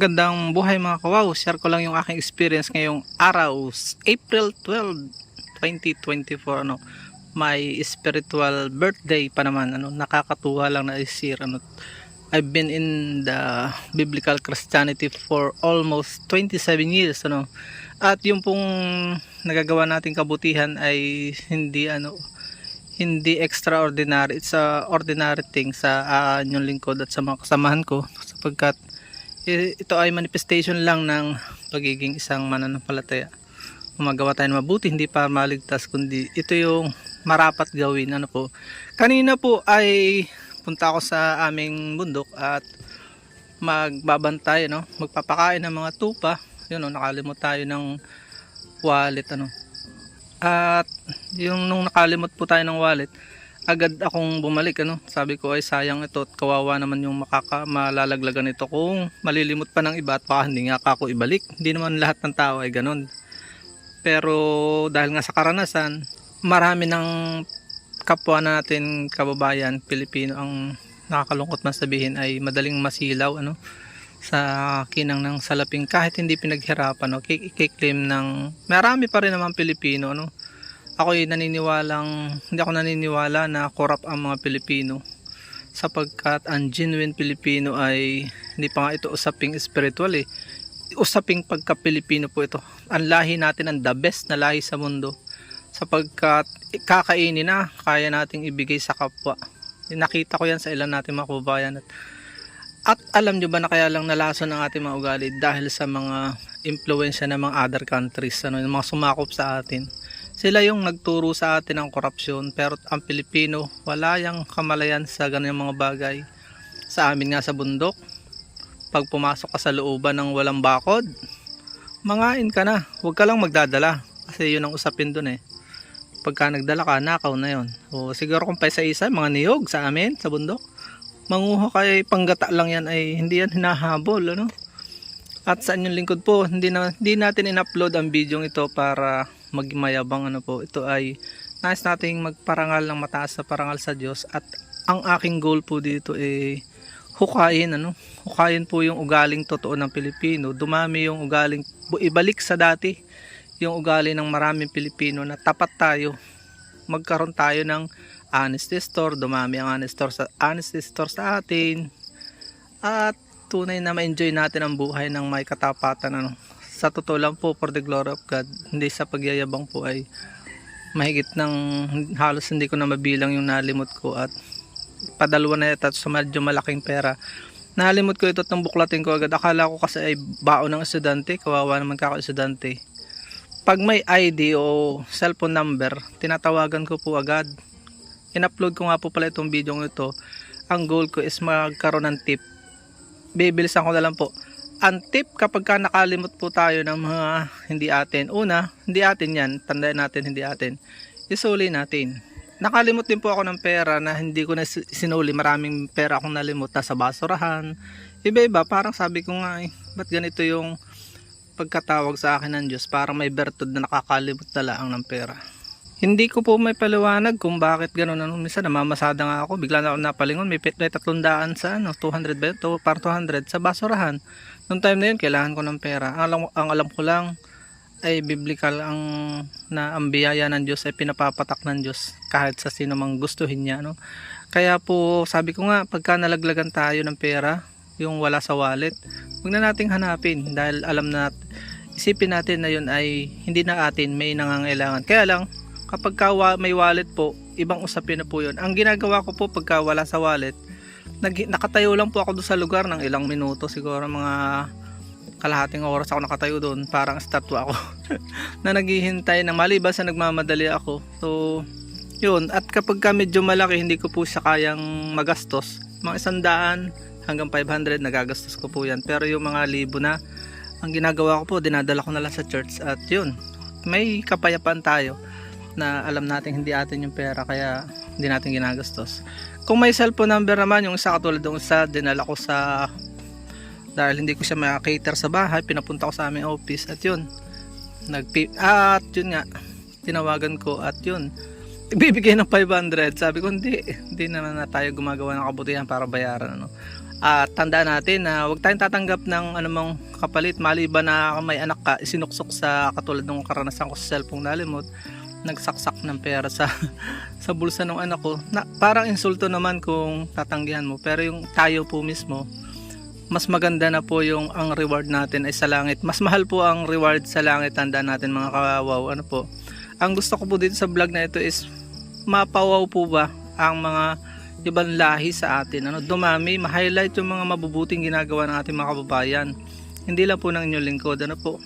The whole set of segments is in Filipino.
Magandang buhay mga kawaw. Share ko lang yung aking experience ngayong araw, April 12, 2024 ano. My spiritual birthday pa naman ano, nakakatuwa lang na is year ano. I've been in the biblical Christianity for almost 27 years ano. At yung pong nagagawa nating kabutihan ay hindi ano hindi extraordinary. It's a ordinary thing sa uh, inyong lingkod at sa mga kasamahan ko sapagkat ito ay manifestation lang ng pagiging isang mananampalataya. Gumagawa tayo ng mabuti, hindi para maligtas, kundi ito yung marapat gawin. Ano po. Kanina po ay punta ako sa aming bundok at magbabantay, no? magpapakain ng mga tupa. Yun, no? nakalimut tayo ng wallet. Ano? At yung nung nakalimot po tayo ng wallet, agad akong bumalik ano. Sabi ko ay sayang ito at kawawa naman yung makaka malalaglagan ito kung malilimot pa ng iba at baka hindi nga ako ibalik. Hindi naman lahat ng tao ay ganun. Pero dahil nga sa karanasan, marami ng kapwa natin kababayan Pilipino ang nakakalungkot man sabihin ay madaling masilaw ano sa kinang ng salaping kahit hindi pinaghirapan no i-claim ng marami pa rin naman Pilipino no ako ay naniniwalang hindi ako naniniwala na corrupt ang mga Pilipino. Sapagkat ang genuine Pilipino ay hindi pa nga ito usaping spiritual eh. Usaping pagka-Pilipino po ito. Ang lahi natin ang the best na lahi sa mundo. Sapagkat kakainin na kaya nating ibigay sa kapwa. Nakita ko yan sa ilan natin mga kababayan. At at alam nyo ba na kaya lang nalason ang ating mga ugali dahil sa mga impluensya ng mga other countries, ano, yung mga sumakop sa atin. Sila yung nagturo sa atin ng korupsyon pero ang Pilipino wala yang kamalayan sa ganyan mga bagay. Sa amin nga sa bundok, pag pumasok ka sa looban ng walang bakod, mangain ka na. Huwag ka lang magdadala kasi yun ang usapin dun eh. Pagka nagdala ka, nakaw na yon. O siguro kung pa isa-isa, mga niyog sa amin, sa bundok manguha kay panggata lang yan ay hindi yan hinahabol ano at sa inyong lingkod po hindi na hindi natin in-upload ang video ito para magmayabang ano po ito ay nais nating magparangal ng mataas na parangal sa Diyos. At ang aking goal po dito ay hukayin ano hukayin po yung ugaling totoo ng Pilipino. Dumami yung ugaling ibalik sa dati yung ugali ng maraming Pilipino na tapat tayo magkaroon tayo ng honesty store, dumami ang honesty store sa, honesty store sa atin. At tunay na ma-enjoy natin ang buhay ng may katapatan ano. Sa totoo lang po for the glory of God hindi sa pagyayabang po ay mahigit ng halos hindi ko na mabilang yung nalimot ko at padalwa na yata sa medyo malaking pera. Nalimot ko ito at buklatin ko agad. Akala ko kasi ay baon ng estudyante kawawa naman kako estudyante. Pag may ID o cellphone number tinatawagan ko po agad. In-upload ko nga po pala itong video ito. Ang goal ko is magkaroon ng tip. Bibilisan ko na lang po ang tip kapag ka nakalimot po tayo ng mga hindi atin. Una, hindi atin yan. Tandaan natin hindi atin. Isuli natin. Nakalimot din po ako ng pera na hindi ko na si- sinuli. Maraming pera akong nalimot. Na sa basurahan. Iba iba parang sabi ko nga eh ba't ganito yung pagkatawag sa akin ng Diyos? Parang may bertud na nakakalimot na lang ng pera hindi ko po may paliwanag kung bakit gano'n. Ano, minsan namamasada nga ako. Bigla na ako napalingon. May, may tatlong daan sa ano, 200 ba? To, par 200 sa basurahan. Noong time na yun, kailangan ko ng pera. Ang alam, ang alam ko lang ay biblical ang na ang biyaya ng Diyos ay pinapapatak ng Diyos kahit sa sino mang gustuhin niya no kaya po sabi ko nga pagka nalaglagan tayo ng pera yung wala sa wallet huwag na nating hanapin dahil alam na isipin natin na yun ay hindi na atin may nangangailangan kaya lang kapag ka may wallet po, ibang usapin na po yun. Ang ginagawa ko po pagka wala sa wallet, nag, nakatayo lang po ako doon sa lugar ng ilang minuto, siguro mga kalahating oras ako nakatayo doon, parang statwa ako na naghihintay ng maliban sa nagmamadali ako. So, yun. At kapag ka medyo malaki, hindi ko po siya kayang magastos. Mga isandaan hanggang 500, nagagastos ko po yan. Pero yung mga libo na, ang ginagawa ko po, dinadala ko na lang sa church. At yun, may kapayapaan tayo na alam natin hindi atin yung pera kaya hindi natin ginagastos. Kung may cellphone number naman, yung isa katulad ng isa, dinala ko sa dahil hindi ko siya ma-cater sa bahay, pinapunta ko sa aming office at yun. Nag at yun nga, tinawagan ko at yun. ibibigay ng 500. Sabi ko, hindi, hindi naman na tayo gumagawa ng kabutihan para bayaran. Ano. At tandaan natin na huwag tayong tatanggap ng anumang kapalit maliban na may anak ka, isinuksok sa katulad ng karanasan ko sa cellphone nalimot, nagsaksak ng pera sa sa bulsa ng anak ko. Na, parang insulto naman kung tatanggihan mo. Pero yung tayo po mismo, mas maganda na po yung ang reward natin ay sa langit. Mas mahal po ang reward sa langit. Tandaan natin mga kawaw. Ano po? Ang gusto ko po dito sa vlog na ito is mapawaw po ba ang mga ibang lahi sa atin. Ano, dumami, ma-highlight yung mga mabubuting ginagawa ng ating mga kababayan. Hindi lang po ng inyong lingkod. Ano po?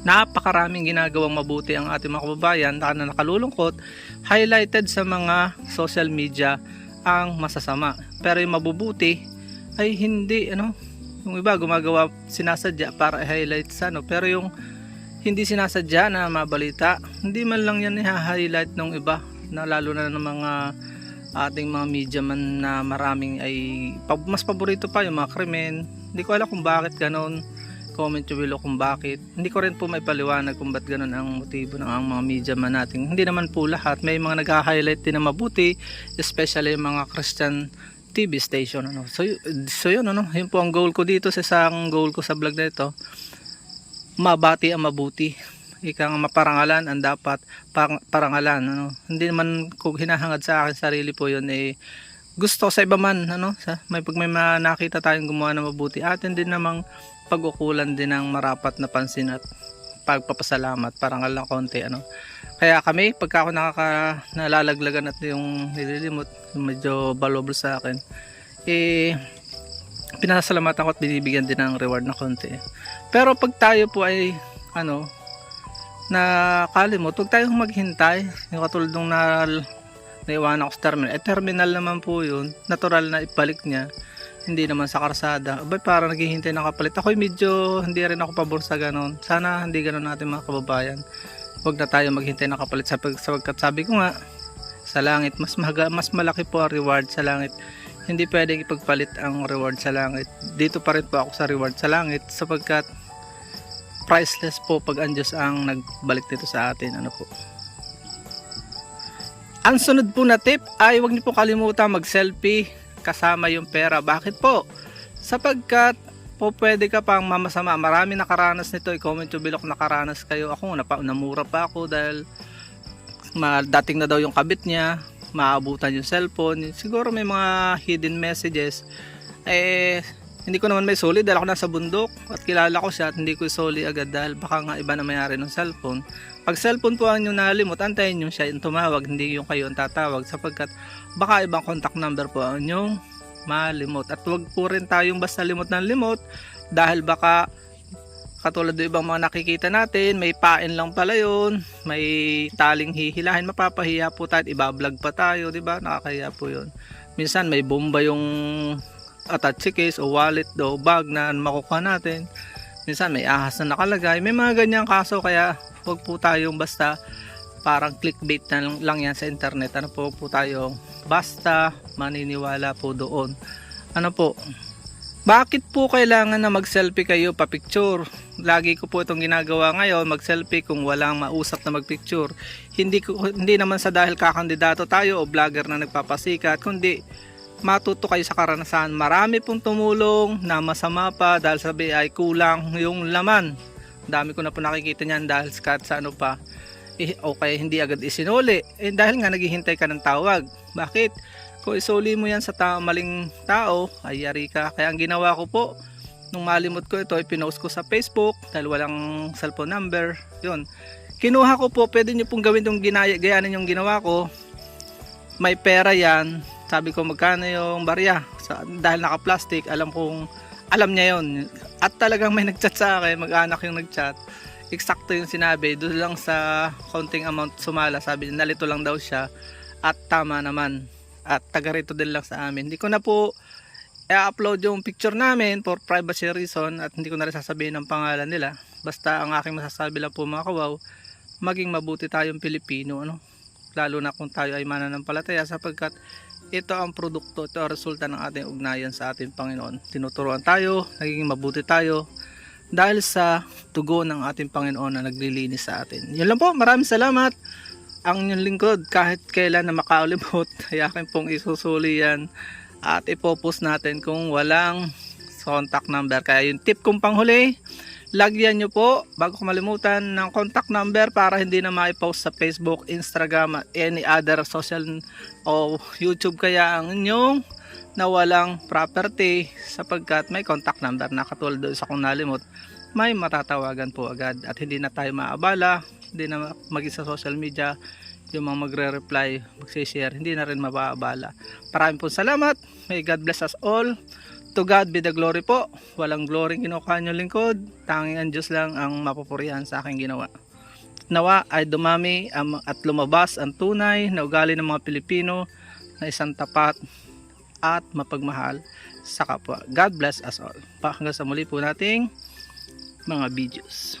Napakaraming ginagawang mabuti ang ating mga kababayan na na nakalulungkot, highlighted sa mga social media ang masasama. Pero yung mabubuti ay hindi, ano, yung iba gumagawa sinasadya para i-highlight sa ano. Pero yung hindi sinasadya na mabalita, hindi man lang yan i-highlight ng iba na lalo na ng mga ating mga media man na maraming ay mas paborito pa yung mga krimen. Hindi ko alam kung bakit ganon. Comment nyo below kung bakit. Hindi ko rin po may paliwanag kung ba't ganon ang motibo ng ang mga media man natin. Hindi naman po lahat. May mga nag-highlight din na mabuti, especially yung mga Christian TV station. Ano. So, so yun, ano, yun po ang goal ko dito sa isang goal ko sa vlog na ito. Mabati ang mabuti ika nga maparangalan ang dapat parangalan ano hindi naman kung hinahangad sa akin sarili po yun eh gusto ko sa iba man ano sa may pag may ma- nakita tayong gumawa na mabuti atin din namang pag-ukulan din ng marapat na pansin at pagpapasalamat parangal lang konti ano kaya kami pagka ako nakaka nalalaglagan at yung nililimot yung medyo balobl sa akin eh pinasalamatan ko at binibigyan din ng reward na konti pero pag tayo po ay ano na kalimot, huwag tayong maghintay. Yung katulad nung na, naiwanan ako sa terminal. Eh, terminal naman po yun. Natural na ibalik niya. Hindi naman sa karsada. Abay, para naghihintay ng kapalit. Ako'y medyo hindi rin ako pabor sa ganun. Sana hindi ganun natin mga kababayan. Huwag na tayo maghintay ng kapalit. Sapag, sapagkat sabi ko nga, sa langit, mas, maga, mas malaki po ang reward sa langit. Hindi pwedeng ipagpalit ang reward sa langit. Dito pa rin po ako sa reward sa langit sapagkat priceless po pag ang Diyos ang nagbalik dito sa atin. Ano po. Ang sunod po na tip ay huwag niyo po kalimutan mag-selfie kasama yung pera. Bakit po? Sapagkat po pwede ka pang mamasama. Marami nakaranas nito. I-comment below kung nakaranas kayo. Ako napa, namura pa ako dahil dating na daw yung kabit niya. Maabutan yung cellphone. Siguro may mga hidden messages. Eh, hindi ko naman may soli dahil ako nasa bundok at kilala ko siya at hindi ko soli agad dahil baka nga iba na mayari ng cellphone. Pag cellphone po ang inyong nalimot, antayin nyo siya yung tumawag, hindi yung kayo ang tatawag sapagkat baka ibang contact number po ang inyong malimot. At huwag po rin tayong basta limot ng limot dahil baka katulad ng ibang mga nakikita natin, may pain lang pala yun, may taling hihilahin, mapapahiya po tayo, ibablog pa tayo, di ba? Nakakahiya po yun. Minsan may bomba yung attache case o wallet o bag na makukuha natin. Minsan may ahas na nakalagay. May mga ganyang kaso kaya huwag po tayong basta parang clickbait na lang, yan sa internet. Ano po po tayo basta maniniwala po doon. Ano po? Bakit po kailangan na mag-selfie kayo pa-picture? Lagi ko po itong ginagawa ngayon, mag-selfie kung walang mausap na mag-picture. Hindi, ko, hindi naman sa dahil kakandidato tayo o vlogger na nagpapasikat, kundi matuto kayo sa karanasan. Marami pong tumulong na masama pa dahil sabi ay kulang yung laman. Dami ko na po nakikita niyan dahil skat sa ano pa. Eh, o kaya hindi agad isinuli. Eh, dahil nga naghihintay ka ng tawag. Bakit? Kung isuli mo yan sa ta- maling tao, ay yari ka. Kaya ang ginawa ko po, nung malimot ko ito, ipinost ko sa Facebook dahil walang cellphone number. Yun. Kinuha ko po, pwede nyo pong gawin itong ginaya, gayanin yung ginawa ko. May pera yan, sabi ko magkano yung barya sa, dahil naka plastic alam kong alam niya yon at talagang may nagchat sa akin mag-anak yung nagchat. Eksakto yung sinabi doon lang sa counting amount sumala sabi niya nalito lang daw siya. At tama naman. At taga rito din lang sa amin. Hindi ko na po i-upload yung picture namin for privacy reason at hindi ko na rin sasabihin ang pangalan nila. Basta ang aking masasabi lang po mga kawaw maging mabuti tayong Pilipino ano lalo na kung tayo ay mananampalataya sapagkat ito ang produkto, ito ang resulta ng ating ugnayan sa ating Panginoon. Tinuturuan tayo, nagiging mabuti tayo dahil sa tugon ng ating Panginoon na naglilinis sa atin. Yan lang po, maraming salamat. ang inyong lingkod kahit kailan na makaulimot ay akin pong isusuli yan at ipopost natin kung walang contact number kaya yung tip kong panghuli lagyan nyo po bago ko malimutan ng contact number para hindi na maipost sa Facebook, Instagram any other social o YouTube kaya ang inyong na walang property sapagkat may contact number na katulad doon sa kung nalimot may matatawagan po agad at hindi na tayo maabala hindi na maging sa social media yung mga magre-reply, magse-share, hindi na rin mabaabala. Maraming po salamat. May God bless us all. To God be the glory po. Walang glory kinukuha nyo lingkod. Tanging ang Diyos lang ang mapupurihan sa aking ginawa. Nawa ay dumami at lumabas ang tunay na ugali ng mga Pilipino na isang tapat at mapagmahal sa kapwa. God bless us all. Pa hanggang sa muli po nating mga videos.